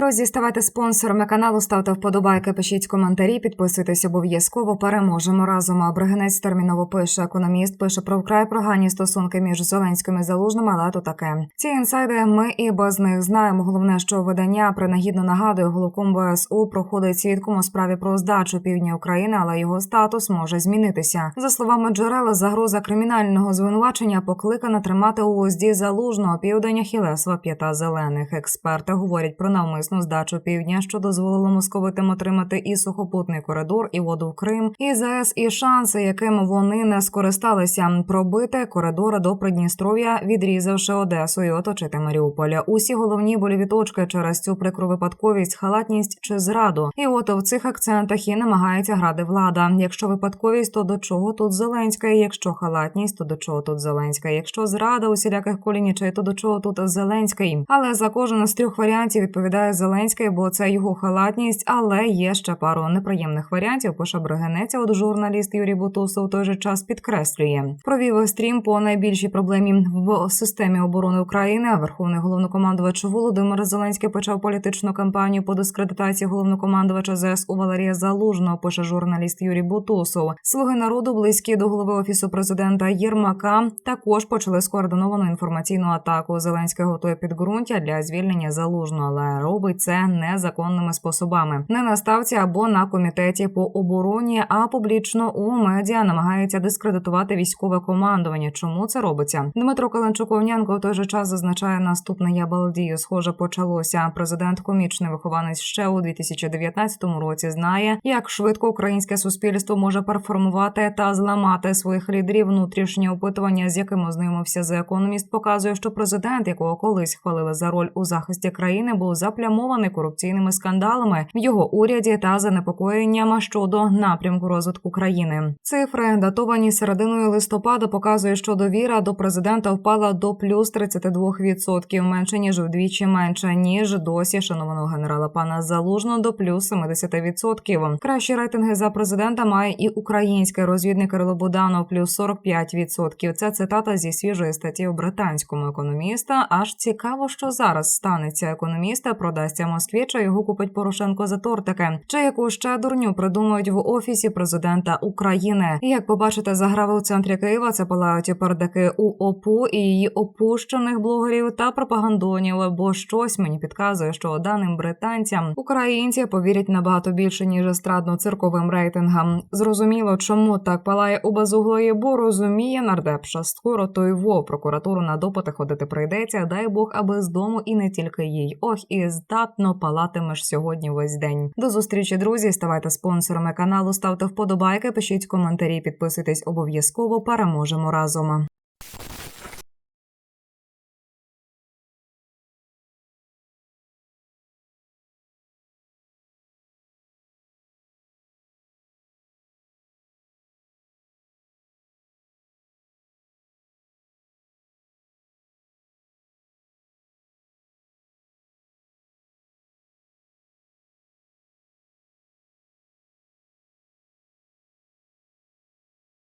Друзі, ставайте спонсорами каналу, ставте вподобайки, пишіть коментарі, підписуйтесь обов'язково. Переможемо разом. А Бригинець терміново пише. Економіст пише про вкрай прогані стосунки між Зеленським і Залужним, але то таке. Ці інсайди ми і без них знаємо. Головне, що видання принагідно нагадує головком ВСУ проходить свідком у справі про здачу півдня України, але його статус може змінитися. За словами джерела, загроза кримінального звинувачення покликана тримати у узді залужного південня Хілесова п'ята зелених. Експерти говорять про навмисну здачу півдня, що дозволило московитам отримати і сухопутний коридор, і воду в Крим, і ЗС, і шанси, яким вони не скористалися, пробити коридори до Придністров'я, відрізавши Одесу і оточити Маріуполя. Усі головні больові точки через цю прикру випадковість, халатність чи зраду. І от в цих акцентах і намагається грати влада. Якщо випадковість, то до чого тут Зеленська? І Якщо халатність, то до чого тут Зеленська? Якщо зрада усіляких колінічей, то до чого тут Зеленський? Але за кожен з трьох варіантів відповідає Зеленський, бо це його халатність. Але є ще пару неприємних варіантів. Пише Бригенець, От журналіст Юрій Бутусов той же час підкреслює. Провів стрім по найбільшій проблемі в системі оборони України. Верховний головнокомандувач Володимир Зеленський почав політичну кампанію по дискредитації головнокомандувача ЗСУ Валерія Залужного. Пише журналіст Юрій Бутусов. Слуги народу близькі до голови офісу президента Єрмака також почали скоординовану інформаційну атаку. Зеленський готує підґрунтя для звільнення залужного, але робить це незаконними способами. Не на ставці або на комітеті по обороні, а публічно у медіа намагається дискредитувати військове командування. Чому це робиться? Дмитро Каленчуковнянко в той же час зазначає наступне я балдію. Схоже, почалося. Президент комічний вихованець ще у 2019 році знає, як швидко українське суспільство може переформувати та зламати своїх лідерів. Внутрішнє опитування, з яким ознайомився за економіст, показує, що президент, якого колись хвалили за роль у захисті країни, був заплямований корупційними скандалами в його уряді та занепокоєнням щодо напрямку розвитку країни. Цифри датовані серединою листопада показує, що довіра до президента впала до плюс 32%, менше ніж вдвічі менше ніж досі шанованого генерала пана Залужного до плюс 70%. Кращі рейтинги за президента має і український розвідник Кирило Буданов плюс 45%. Це цитата зі свіжої статті у британському економіста. Аж цікаво, що зараз станеться економіста, продасться Москві, чи його купить Порошенко за тортики, чи яку ще дурню придумають в офісі президента України. І як побачите, заграви у центрі Києва це палають пердаки у ОПУ і її опущених блогерів та пропагандонів. Бо щось мені підказує, що даним британцям українці повірять набагато більше ніж естрадно цирковим рейтингам. Зрозуміло, чому так палає у безуглої, бо розуміє нардепша. Скоро той во прокуратуру на допити ходити прийдеться. Дай Бог, аби з дому і не тільки їй. Ох, і здатно палатимеш сьогодні весь день. До зустрічі, друзі. Ставайте спонсорами каналу, ставте вподобайки, пишіть коментарі, підписуйтесь обов'язково. Переможемо разом.